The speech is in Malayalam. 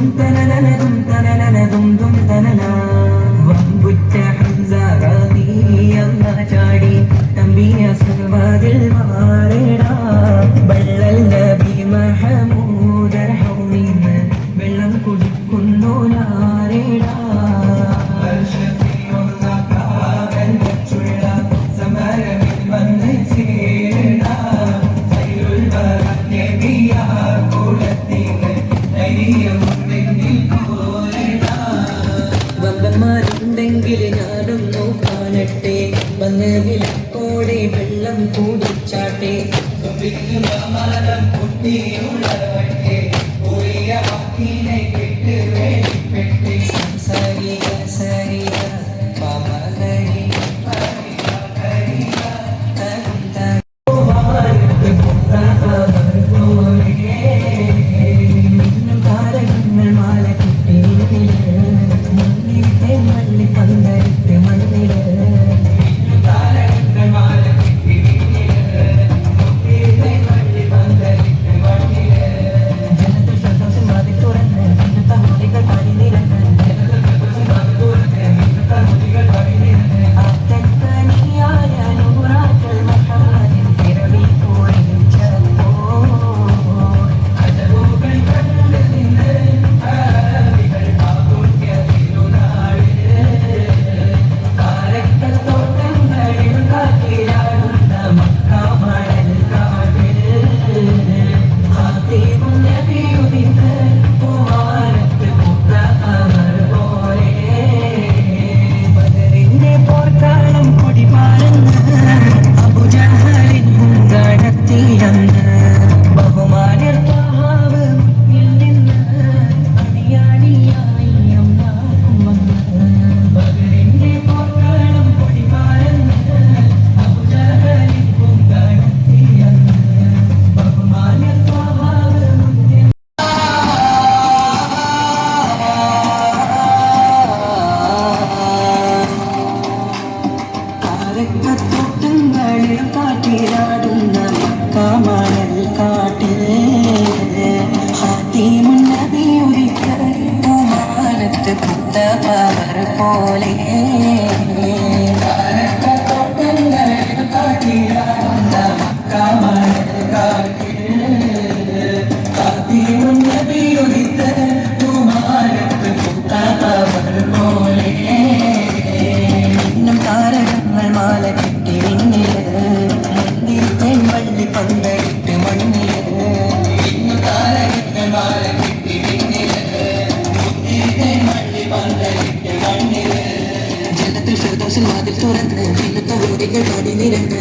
தனதனதும் தனதனதும் தும் தனனா வம்புச்சா കനവിലപ്പോടെ വെള്ളം കൂടിച്ചാട്ടെ. മലരം കുട്ടിയുള്ള കെട്ടുവേ മണൽ കാട്ടിലേ ഹാത്തിമുന്നതിയൊരിക്കൽ മാനത്ത് പുത്ത പവർ പോലെ മനസ്സിൽ വാതിൽ തുറന്ന് ഇന്നത്തെ ഊതികൾ പടി നിരന്ന്